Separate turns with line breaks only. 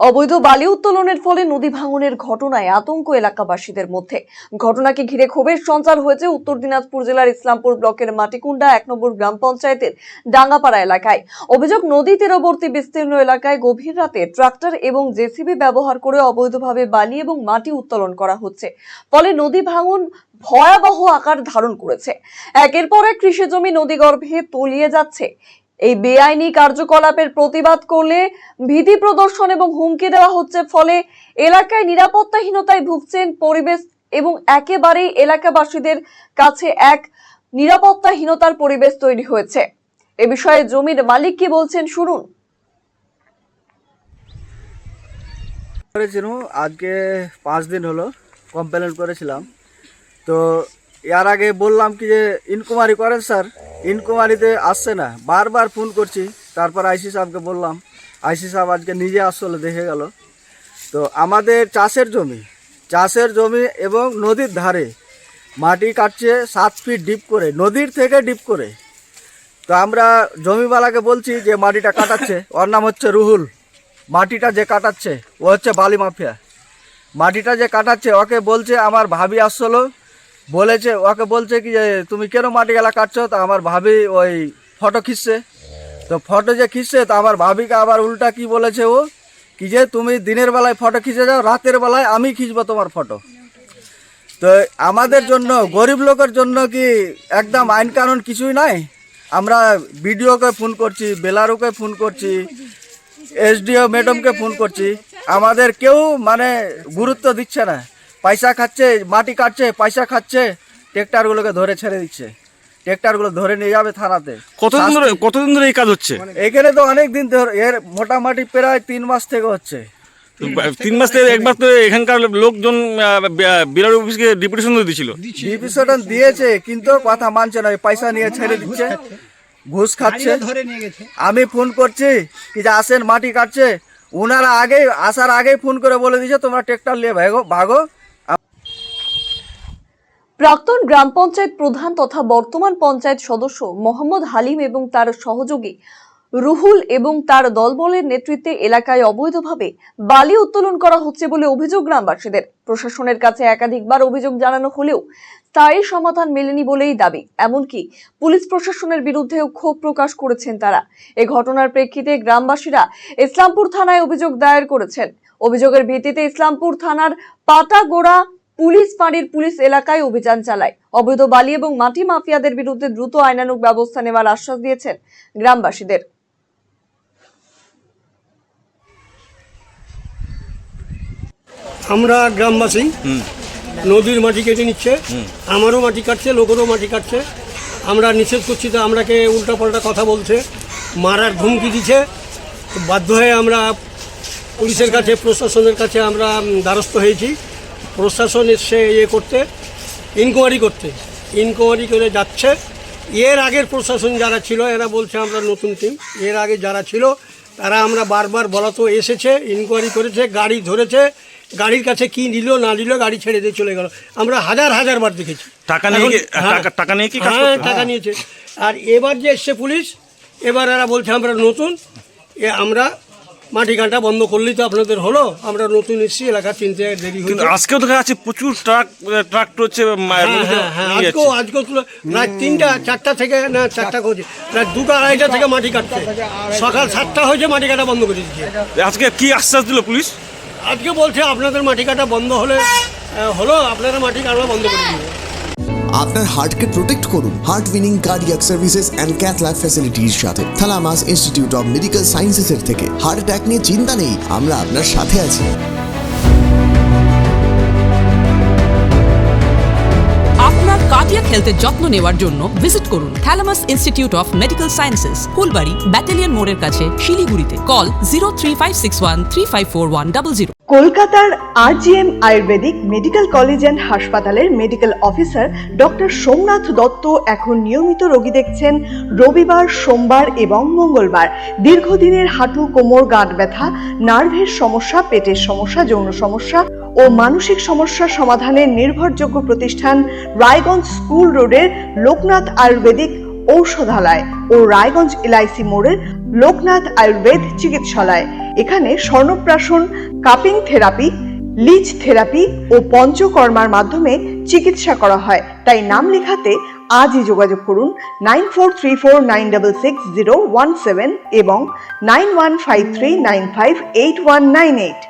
অবৈধ বালি উত্তোলনের ফলে নদী ভাঙনের ঘটনায় আতঙ্ক এলাকাবাসীদের মধ্যে। ঘটনাকে ঘিরে ক্ষোভের সঞ্চার হয়েছে উত্তর দিনাজপুর জেলার ইসলামপুর ব্লকের মাটিকুন্ডা এক নম্বর গ্রাম পঞ্চায়েতের ডাঙ্গাপাড়া এলাকায়। অভিযোগ, নদী তীরবর্তী বিস্তীর্ণ এলাকায় গভীর রাতে ট্রাক্টর এবং জেসিবি ব্যবহার করে অবৈধভাবে বালি এবং মাটি উত্তোলন করা হচ্ছে। ফলে নদী ভাঙন ভয়াবহ আকার ধারণ করেছে। একের পর এক কৃষি জমি নদীগর্ভে তলিয়ে যাচ্ছে। এই বেআইনি কার্যকলাপের প্রতিবাদ করলে ভীতি প্রদর্শন এবং হুমকি দেওয়া হচ্ছে ফলে এলাকায় নিরাপত্তাহীনতায় ভুগছেন পরিবেশ এবং একেবারেই এলাকাবাসীদের কাছে এক নিরাপত্তাহীনতার পরিবেশ তৈরি হয়েছে। এ বিষয়ে জমির মালিক কি বলছেন শুনুন।
আজকে পাঁচ দিন হলো কমপ্লেন করেছিলাম। তো এর আগে বললাম কি যে ইনকোয়ারি করেন স্যার ইনকোয়ারিতে আসছে না। বারবার ফোন করছি, তারপর আইসি সাহেবকে বললাম। আইসি সাহেব আজকে নিজে আসলে দেখে গেল। তো আমাদের চাষের জমি চাষের জমি এবং নদীর ধারে মাটি কাটছে সাত ফিট ডিপ করে, নদীর থেকে ডিপ করে। তো আমরা জমিওয়ালাকে বলছি যে মাটিটা কাটাচ্ছে, ওর নাম হচ্ছে রুহুল। মাটিটা যে কাটাচ্ছে, ও হচ্ছে বালি মাফিয়া। মাটিটা যে কাটাচ্ছে, ওকে বলছে, আমার ভাবি আসলো বলেছে, ওকে বলছে কি যে, তুমি কেন মাটি গেলা কাটছো? তা আমার ভাবি ওই ফটো খিচছে। তো ফটো যে খিচছে, তা আমার ভাবিকে আবার উল্টা কি বলেছে ও? কি যে, তুমি দিনের বেলায় ফটো খিচে যাও, রাতের বেলায় আমি খিচবো তোমার ফটো। তো আমাদের জন্য, গরিব লোকের জন্য কি একদম আইন কানুন কিছুই নাই? আমরা বিডিওকে ফোন করছি, বেলারুকে ফোন করছি, এসডিও ম্যাডামকে ফোন করছি। আমাদের কেউ মানে গুরুত্ব দিচ্ছে না। পয়সা খাচ্ছে মাটি কাটছে পয়সা খাচ্ছে ট্রেক্টারগুলোকে ধরে ছেড়ে দিচ্ছে। ট্রেক্টারগুলো ধরে নিয়ে যাবে থানাতে।
কতদিন ধরে কতদিন ধরে এই কাজ হচ্ছে?
এখানে তো অনেক দিন ধরে এর মোটামুটি প্রায় তিন মাস থেকে হচ্ছে।
তিন মাস থেকে একবার তো এখানকার লোকজন বিরাট অফিসকে ডিপুটেশন দিয়েছিল।
ডিপিসন দিয়েছে কিন্তু কথা মানছে না পয়সা নিয়ে ছেড়ে দিচ্ছে। ঘুষ খাচ্ছে। আমি ফোন করছি কি যে আসেন মাটি কাটছে। ওনারা আগেই আসার আগেই ফোন করে বলে দিয়েছে তোমরা ট্রেক্টর নিয়ে ভাগো ভাগো।
প্রাক্তন গ্রাম পঞ্চায়েত প্রধান তথা বর্তমান পঞ্চায়েত সদস্য মোহাম্মদ হালিম এবং তার সহযোগী রুহুল এবং তার দলবলের নেতৃত্বে এলাকায় অবৈধভাবে বালি উত্তোলন করা হচ্ছে বলে অভিযোগ গ্রামবাসীদের। প্রশাসনের কাছে একাধিকবার অভিযোগ জানানো হলেও স্থায়ী সমাধান মেলেনি বলেই দাবি। এমনকি পুলিশ প্রশাসনের বিরুদ্ধেও ক্ষোভ প্রকাশ করেছেন তারা। এ ঘটনার প্রেক্ষিতে গ্রামবাসীরা ইসলামপুর থানায় অভিযোগ দায়ের করেছেন। অভিযোগের ভিত্তিতে ইসলামপুর থানার পাটাগোড়া পুলিশ ফাঁড়ির পুলিশ এলাকায় অভিযান চালায়। অবৈধ বালি এবং মাটি মাফিয়াদের বিরুদ্ধে দ্রুত আইনানুগ ব্যবস্থা নেওয়ার আশ্বাস দিয়েছেন গ্রামবাসীদের।
আমরা গ্রামবাসী নদীর মাটি কেটে নিচ্ছে আমারও মাটি কাটছে লোকেরও মাটি কাটছে। আমরা নিষেধ করছি তো আমরাকে উল্টাপাল্টা কথা বলছে মারার ধমকি দিচ্ছে। বাধ্য হয়ে আমরা পুলিশের কাছে প্রশাসনের কাছে আমরা দ্বারস্থ হয়েছি। প্রশাসন এসে ইয়ে করতে ইনকোয়ারি করতে। ইনকোয়ারি করে যাচ্ছে। এর আগের প্রশাসন যারা ছিল এরা বলছে আমরা নতুন টিম এর আগে যারা ছিল তারা আমরা বারবার বলা তো এসেছে ইনকোয়ারি করেছে গাড়ি ধরেছে গাড়ির কাছে কি নিল না নিল গাড়ি ছেড়ে দিয়ে চলে গেল। আমরা হাজার হাজার বার দেখেছি।
টাকা নিয়ে
হ্যাঁ,
টাকা- টাকা নিয়ে কি
হ্যাঁ টাকা নিয়েছে। আর এবার যে এসছে পুলিশ এবার এরা বলছে আমরা নতুন। এ আমরা মাটি কাটা বন্ধ করলেই তো আপনাদের হলো। আমরা নতুন এসেছি এলাকা চিনতে দেরি
কিন্তু আজকেও দেখা যাচ্ছে প্রচুর ট্রাক ট্রাক্টর হচ্ছে
হ্যাঁ, হ্যাঁ, হ্যাঁ, আজকেও। আজকেও প্রায় তিনটা চারটা থেকে না চারটা করছে প্রায় দুটো আড়াইটা থেকে মাটি কাটছে। সকাল সাতটা হয়েছে মাটি কাটা বন্ধ করে দিচ্ছে।
আজকে কি আশ্বাস দিল পুলিশ?
আজকে বলছে আপনাদের মাটি কাটা বন্ধ হলে হলো আপনারা মাটি কাটা বন্ধ করে দিবে
আপনার হার্টকে প্রোটেক্ট করুন। Heart winning cardiac services and cath ফ্যাসিলিটির সাথে। থালামাস ইনস্টিটিউট অফ মেডিকেল সায়েন্সেসের থেকে। হার্ট অ্যাটাক নিয়ে চিন্তা নেই। আমরা আপনার সাথে আছি।
হেলথের যত্ন নেওয়ার জন্য ভিজিট করুন Thalamus institute of medical sciences Phulbari, battalion মোড়ের কাছে, শিলিগুড়িতে। Call zero three five six one
কলকাতার RGM ayurvedic medical college and হাসপাতালের medical officer doctor Somnath Dutta এখন নিয়মিত রোগী দেখছেন রবিবার, সোমবার এবং মঙ্গলবার। দীর্ঘদিনের হাঁটু, কোমর, গাঁট ব্যথা, নার্ভের সমস্যা, পেটের সমস্যা, যৌন সমস্যা ও মানসিক সমস্যা সমাধানের নির্ভরযোগ্য প্রতিষ্ঠান রায়গঞ্জ স্কুল রোডের লোকনাথ আয়ুর্বেদিক ঔষধালয় ও রায়গঞ্জ এলআইসি মোড়ের লোকনাথ আয়ুর্বেদ চিকিৎসালয়। এখানে স্বর্ণপ্রাশন, কাপিং থেরাপি লিচ থেরাপি ও পঞ্চকর্মার মাধ্যমে চিকিৎসা করা হয়। তাই নাম লেখাতে আজই যোগাযোগ করুন nine four three four nine double six zero one seven এবং nine one five three nine five eight one nine eight.